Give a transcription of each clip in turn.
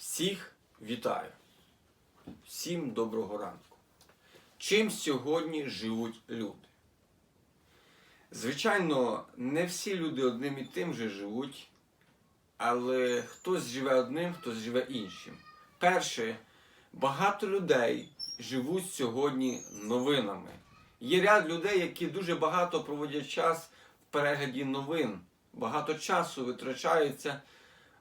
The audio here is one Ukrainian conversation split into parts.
Всіх вітаю. Всім доброго ранку. Чим сьогодні живуть люди? Звичайно, не всі люди одним і тим же живуть, але хтось живе одним, хтось живе іншим. Перше, багато людей живуть сьогодні новинами. Є ряд людей, які дуже багато проводять час в перегляді новин, багато часу витрачаються.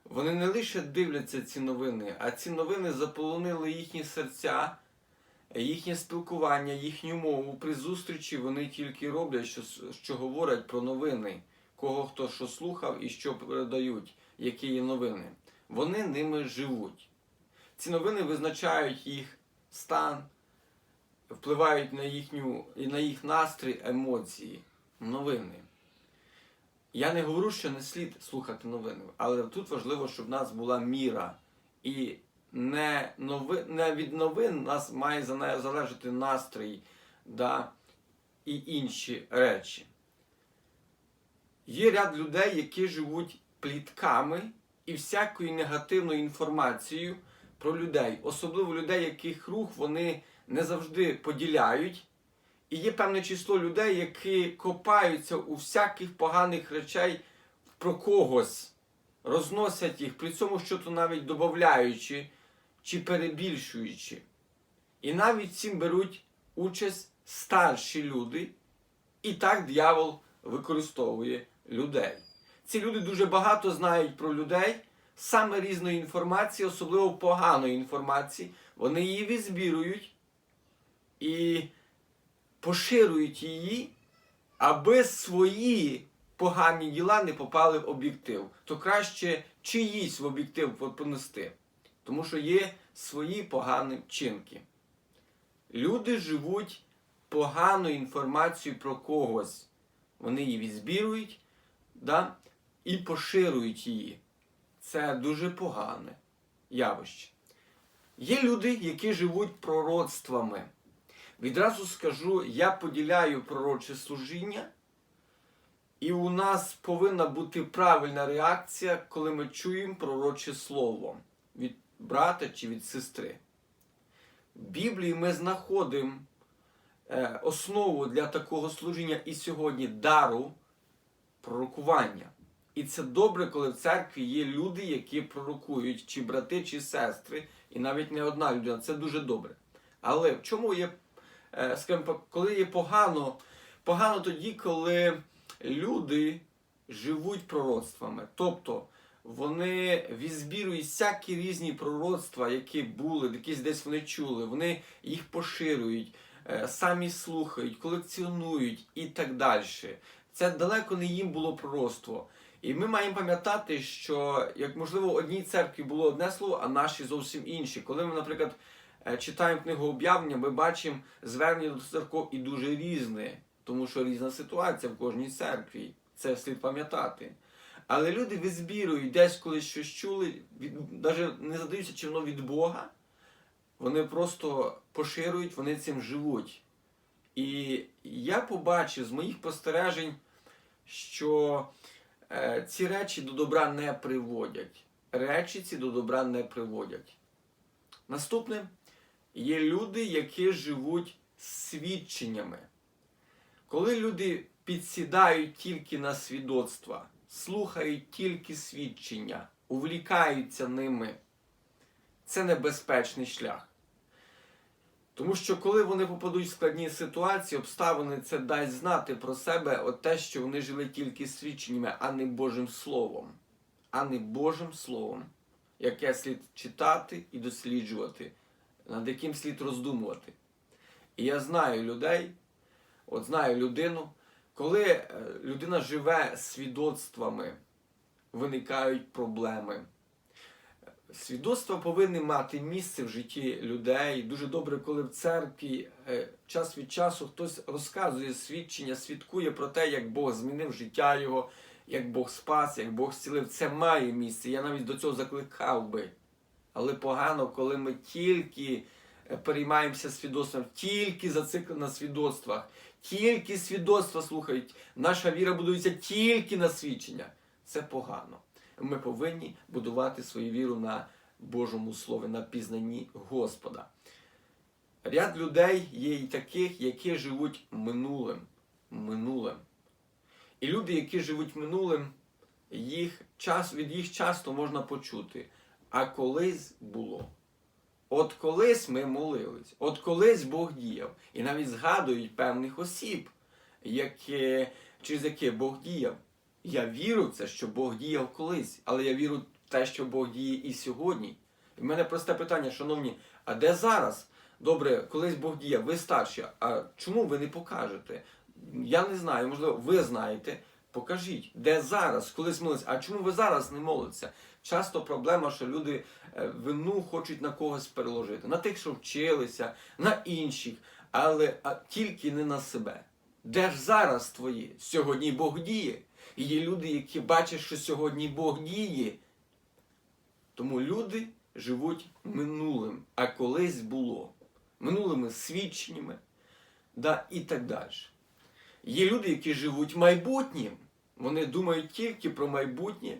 Вони не лише дивляться ці новини, а ці новини заполонили їхні серця, їхнє спілкування, їхню мову. При зустрічі вони тільки роблять, що, що говорять про новини, кого хто що слухав і що передають, які є новини. Вони ними живуть. Ці новини визначають їх стан, впливають на їхню, на їх настрій, емоції. Новини. Я не говорю, що не слід слухати новини, але тут важливо, щоб в нас була міра. І не, нови, не від новин нас має зане- залежати настрій да, і інші речі. Є ряд людей, які живуть плітками і всякою негативною інформацією про людей, особливо людей, яких рух вони не завжди поділяють. І є певне число людей, які копаються у всяких поганих речей про когось, розносять їх, при цьому що то навіть додаючи чи перебільшуючи. І навіть цим беруть участь старші люди, і так диявол використовує людей. Ці люди дуже багато знають про людей, саме різної інформації, особливо поганої інформації. Вони її відзбірують і поширюють її, аби свої погані діла не попали в об'єктив. То краще чиїсь в об'єктив понести. Тому що є свої погані вчинки. Люди живуть поганою інформацією про когось. Вони її відзбірують да, і поширюють її. Це дуже погане явище. Є люди, які живуть пророцтвами. Відразу скажу, я поділяю пророче служіння, і у нас повинна бути правильна реакція, коли ми чуємо пророче слово від брата чи від сестри. В Біблії ми знаходимо е, основу для такого служіння і сьогодні дару пророкування. І це добре, коли в церкві є люди, які пророкують, чи брати, чи сестри, і навіть не одна людина. Це дуже добре. Але в чому є скажімо, коли є погано, погано тоді, коли люди живуть пророцтвами. Тобто вони відзбірують всякі різні пророцтва, які були, якісь десь вони чули, вони їх поширюють, е, самі слухають, колекціонують і так далі. Це далеко не їм було пророцтво. І ми маємо пам'ятати, що як можливо одній церкві було одне слово, а наші зовсім інші. Коли ми, наприклад, Е, читаємо книгу об'явлення, ми бачимо звернення до церков і дуже різне, тому що різна ситуація в кожній церкві. Це слід пам'ятати. Але люди визбірують десь колись щось чули, від, навіть не задаються, чи воно від Бога. Вони просто поширюють, вони цим живуть. І я побачив з моїх спостережень, що е, ці речі до добра не приводять. Речі ці до добра не приводять. Наступне є люди, які живуть свідченнями. Коли люди підсідають тільки на свідоцтва, слухають тільки свідчення, увлікаються ними, це небезпечний шлях. Тому що коли вони попадуть в складні ситуації, обставини це дасть знати про себе от те, що вони жили тільки свідченнями, а не Божим Словом, а не Божим Словом, яке слід читати і досліджувати над яким слід роздумувати. І я знаю людей, от знаю людину, коли е, людина живе свідоцтвами, виникають проблеми. Свідоцтва повинні мати місце в житті людей. Дуже добре, коли в церкві е, час від часу хтось розказує свідчення, свідкує про те, як Бог змінив життя його, як Бог спас, як Бог зцілив. Це має місце. Я навіть до цього закликав би. Але погано, коли ми тільки е, переймаємося свідоцтвом, тільки зациклені на свідоцтвах, тільки свідоцтва слухають. Наша віра будується тільки на свідчення. Це погано. Ми повинні будувати свою віру на Божому Слові, на пізнанні Господа. Ряд людей є і таких, які живуть минулим. минулим. І люди, які живуть минулим, їх від їх часто можна почути. А колись було. От колись ми молились, от колись Бог діяв. І навіть згадують певних осіб, які, через які Бог діяв. Я вірю в це, що Бог діяв колись, але я вірю в те, що Бог діє і сьогодні. І в мене просте питання, шановні, а де зараз? Добре, колись Бог діяв, ви старші, а чому ви не покажете? Я не знаю, можливо, ви знаєте. Покажіть, де зараз, колись молиться, а чому ви зараз не молитеся? Часто проблема, що люди е, вину хочуть на когось переложити, на тих, що вчилися, на інших, але а тільки не на себе. Де ж зараз твоє? Сьогодні Бог діє. І є люди, які бачать, що сьогодні Бог діє. Тому люди живуть минулим, а колись було. Минулими свідченнями да, і так далі. Є люди, які живуть майбутнім. Вони думають тільки про майбутнє.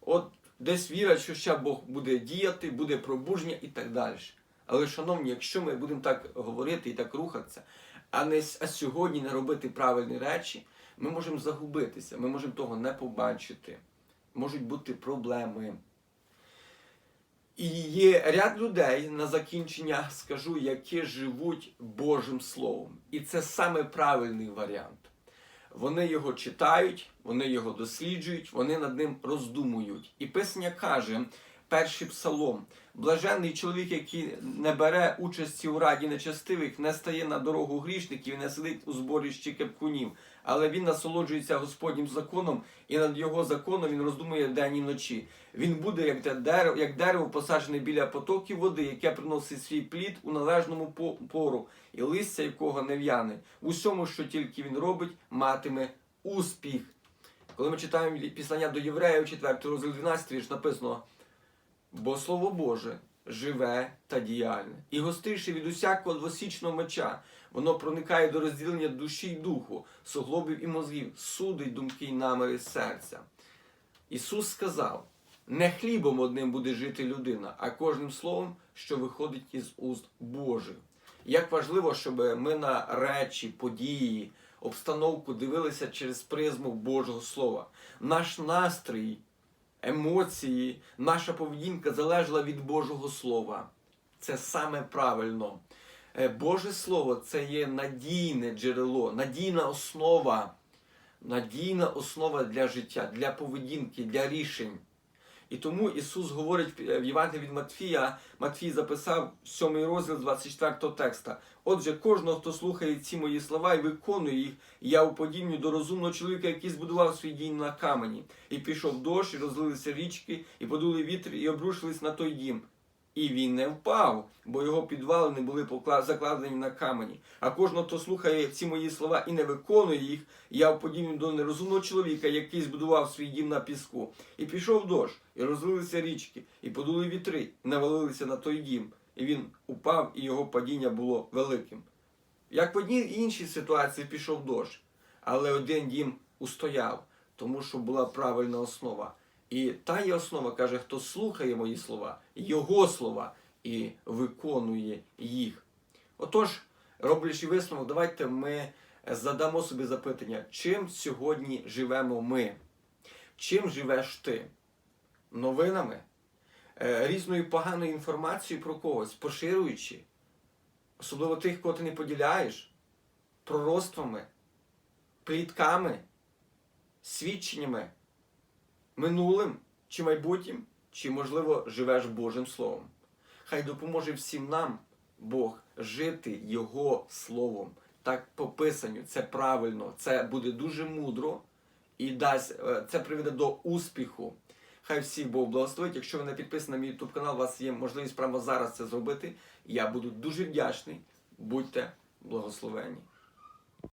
От десь вірять, що ще Бог буде діяти, буде пробудження і так далі. Але, шановні, якщо ми будемо так говорити і так рухатися, а не а сьогодні не робити правильні речі, ми можемо загубитися, ми можемо того не побачити. Можуть бути проблеми. І є ряд людей на закінчення, скажу, які живуть Божим Словом. І це саме правильний варіант. Вони його читають, вони його досліджують, вони над ним роздумують. І Писання каже, перший псалом: блаженний чоловік, який не бере участі у раді нечестивих, не стає на дорогу грішників, не сидить у зборищі кепкунів, але він насолоджується Господнім законом, і над його законом він роздумує день і вночі. Він буде як дерево, як дерево, посаджене біля потоків води, яке приносить свій плід у належному пору, і листя якого не в'яне. У всьому, що тільки він робить, матиме успіх. Коли ми читаємо післання до євреїв, 4 розділ 12 вірш написано: Бо Слово Боже живе та діяльне, і гостріше від усякого двосічного меча. Воно проникає до розділення душі й духу, суглобів і мозгів, судить думки й наміри серця. Ісус сказав: не хлібом одним буде жити людина, а кожним словом, що виходить із уст Божих. Як важливо, щоб ми на речі, події, обстановку дивилися через призму Божого Слова. Наш настрій, емоції, наша поведінка залежала від Божого Слова. Це саме правильно. Е, Боже Слово це є надійне джерело, надійна основа, надійна основа для життя, для поведінки, для рішень. І тому Ісус говорить в Євангелії від Матфія, Матфій записав 7 розділ з 24 текста. Отже, кожного, хто слухає ці мої слова і виконує їх, я уподібню до розумного чоловіка, який збудував свій дім на камені. І пішов дощ, і розлилися річки, і подули вітри, і обрушились на той дім. І він не впав, бо його підвалини були закладені на камені. А кожного, хто слухає ці мої слова і не виконує їх, я вподібню до нерозумного чоловіка, який збудував свій дім на піску. І пішов дощ, і розлилися річки, і подули вітри, і навалилися на той дім. І він упав, і його падіння було великим. Як в одній іншій ситуації пішов дощ, але один дім устояв, тому що була правильна основа. І та є основа каже, хто слухає мої слова, його слова і виконує їх. Отож, роблячи висновок, давайте ми задамо собі запитання, чим сьогодні живемо ми? Чим живеш ти? Новинами? Е, Різною поганою інформацією про когось, поширюючи, особливо тих, кого ти не поділяєш, пророцтвами, плітками, свідченнями минулим чи майбутнім, чи, можливо, живеш Божим Словом. Хай допоможе всім нам Бог жити Його Словом. Так по писанню, це правильно, це буде дуже мудро і дасть, е, це приведе до успіху. Хай всіх Бог благословить. Якщо ви не підписані на мій YouTube канал, у вас є можливість прямо зараз це зробити. Я буду дуже вдячний. Будьте благословені.